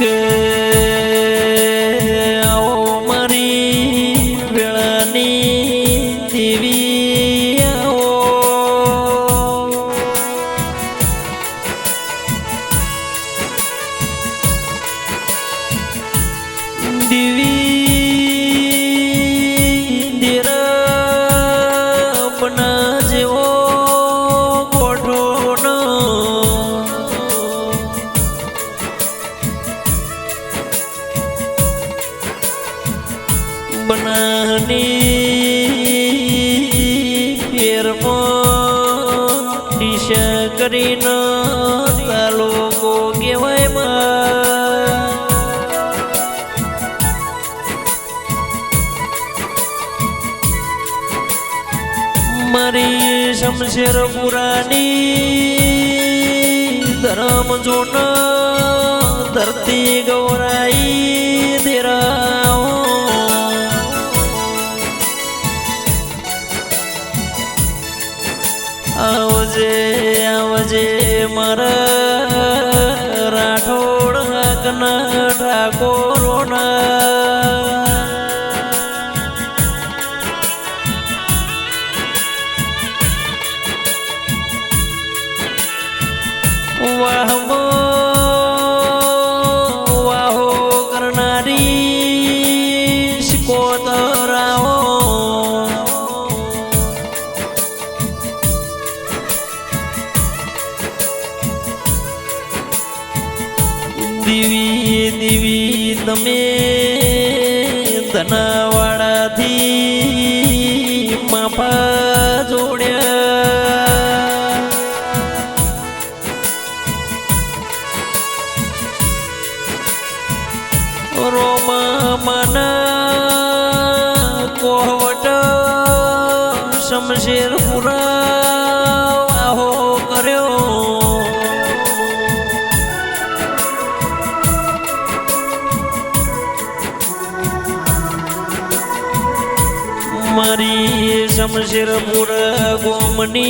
કે આવો મારી વેળાની દેવી આવો. દેવી કરીને તાલુકો કહેવાય મારી શમશેર પુરાની ધરમ જોન ધરતી ગૌરાઈ મારા શમશેર પુરાવ આહો કર્યો. મારી શમશેરપુર ગોમની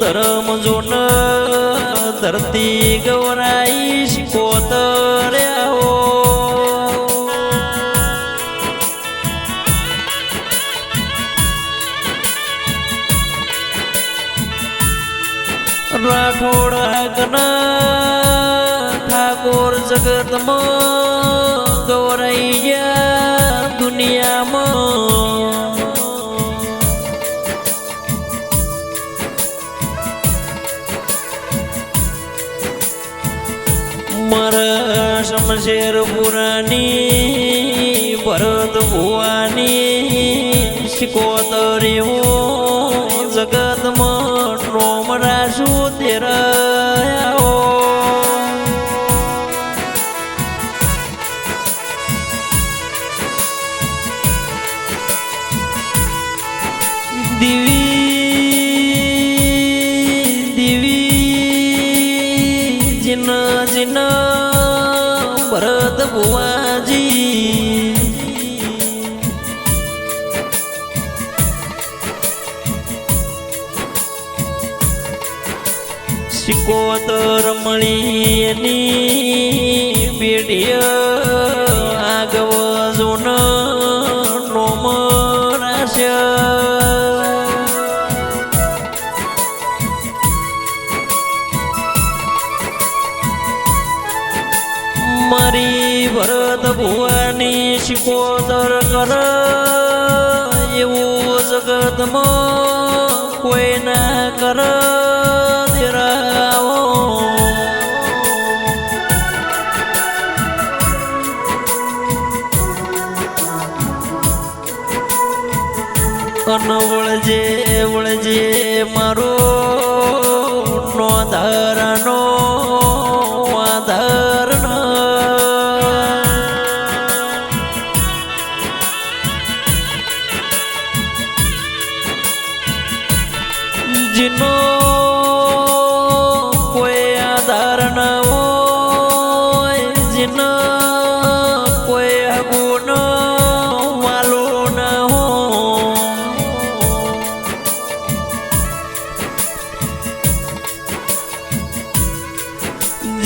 ધરમ જોન ધરતી ગૌરાઈ શિકોતર્યાઓ આગના ઠાકોર જગતમાં ગયા દુનિયામાં. મારા શમશેર પુરાની, ભરત ભુવાની, શિકોતરીઓ જગતમાં રોમ રાસુ તેરાઓ સિકોતર મળી એની પેઢીય આગવ જોન મારી ભરત ભુવાની શિકોતર કર એવું જગતમાં કોઈ ના કર. નો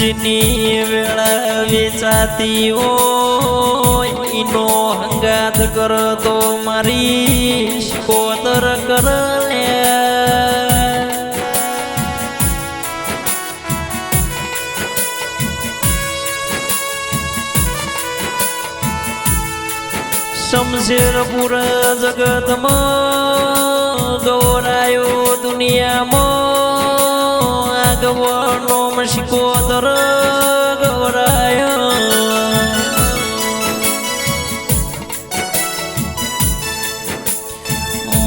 જીનની વેળા વેચાતી હોય, ઈનો હંગાત કરતો મારી કોતર કર શમશેરપુર જગતમાં દોરાયો દુનિયામાં મશિકોદર ગૌરાયો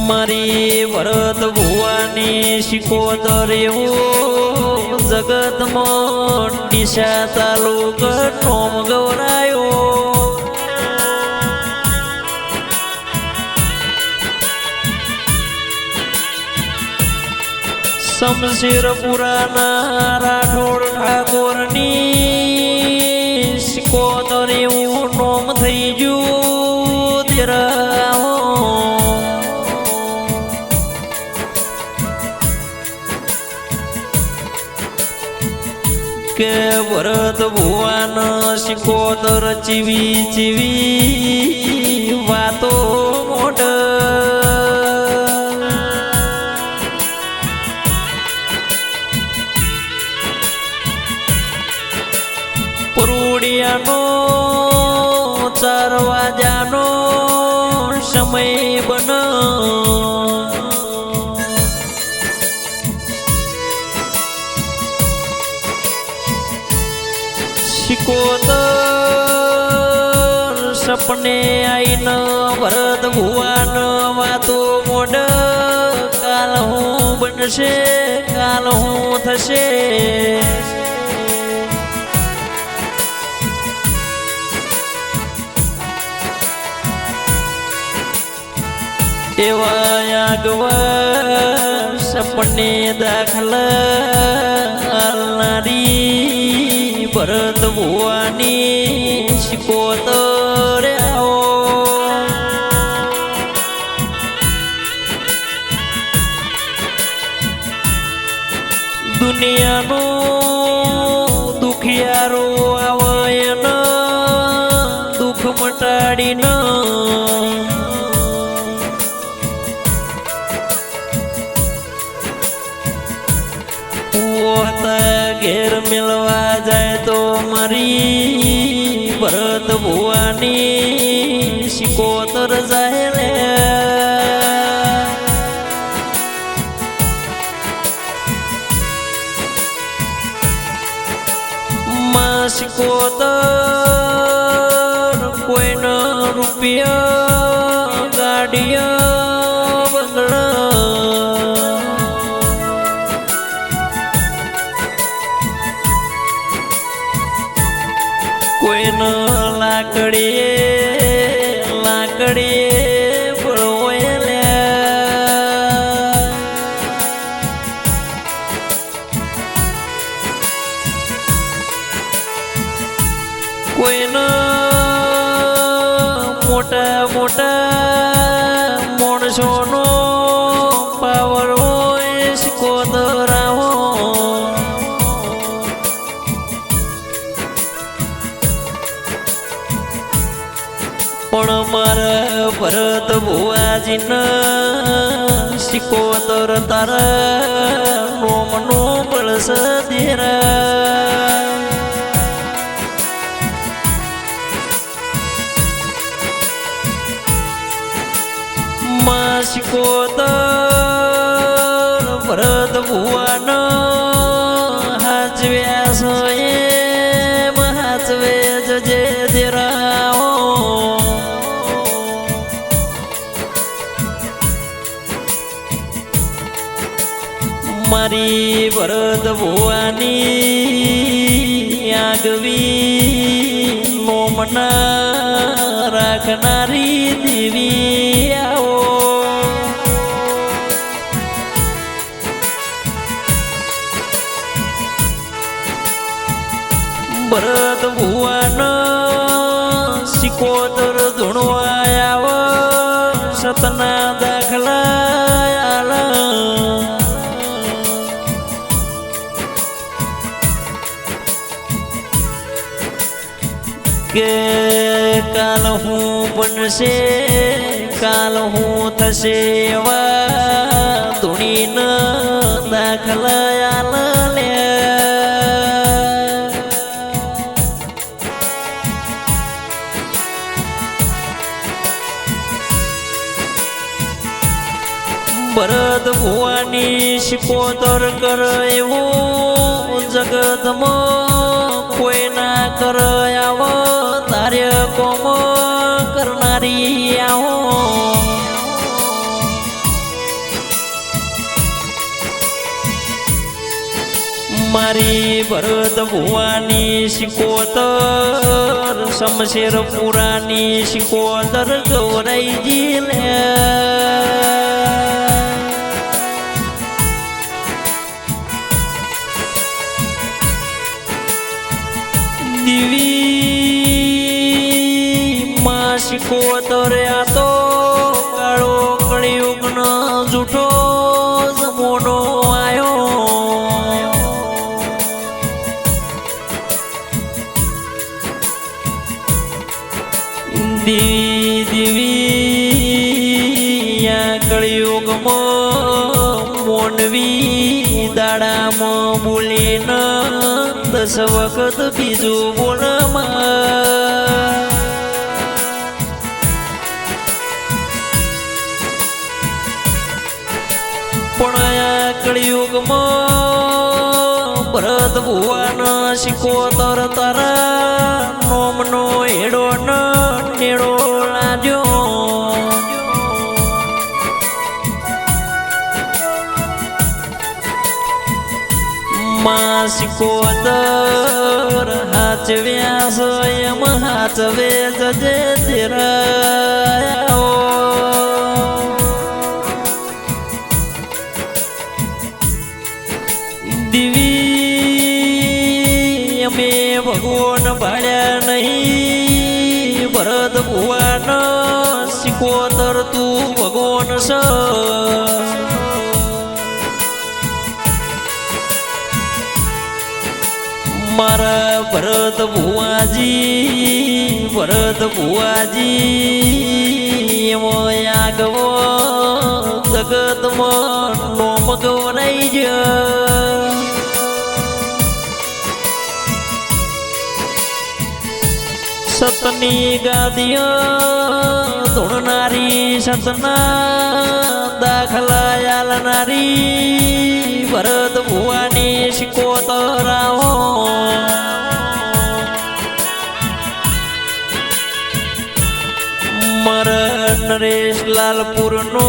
મારી ભરત ભુવાની શિકોદર જગતમાં ડીસા તાલુક નોમ ગૌરાયો શમશીરપુરાના રાઠોડ ઠાકોરની સિકોતર એવું નોમ થઈ ગયું તેરાઓ. કે ભરત ભુવાન શિકોતર ચીવી ચીવી વાતો મોઢ ચાર વાજાનો સમય બનો. શિકોતર સપને આઈન ભરત ભુવાન વાતો મોડ. કાલ હું બનશે, કાલ હું થશે. એવા આગવા સપને દાખલા આલનારી ભરત ભુવાની આવો. દુનિયાનો દુખિયારો શિકોતર જાય લે માં શિકોતર કોઈનો રૂપિયા ગાડીયા બંગલા કોઈનો લાકડીએ લાકડીએ બળવાયેલા કોઈનો મોટા મોટા માણસોનો પાવર હોય શિકોતરાવો ભુવાજીના શિકોતર તારા રોમનો બળસ દેરા. માં શિકોતર ભરત ભુવાન આગવી મન રાખનારી દેવી આવો ભરત ભુવન સિકોતર ધૂણવાયા સતના કે કાલ હું બનશે કાલ હું થશે એવા ધૂણીન દાખલા આલ લે ભરત ભુવાની શિકોતર કર એવું જગતમાં કોઈ ના કર આવો, તારે કોમ કરનારી આવો. મારી ભરત ભુવાની શિકોતર, શમશેર પુરાની શિકોતર ગૌરાઈજી લે શિકોતર આ તો કાળો કળિયુગનો જૂઠો જમોનો આયો. દેવી દેવી આ કળિયુગમાં મોનવી દાડામાં બોલીને દસ વખત બીજું બોલમાં પણ કળિયુગમાં ભરત ભુવન તર તારા નોમનો હેડો નેડો લાજો માં તર હાચવ્યા સ્વયં હાચવે જજે તેરાયો શિકોતર તું ભગવાન સ મારા ભરત ભુવાજી ભરત ભુવાજી, એમાં આગવો જગતમાં નોમ ગવરાઈ જ. સતની ગાદીઓ ધૂણનારી સંતના દાખલા આલનારી ભરત ભુવાની શિકોતરાઓ. મર નરેશ લાલપુરનો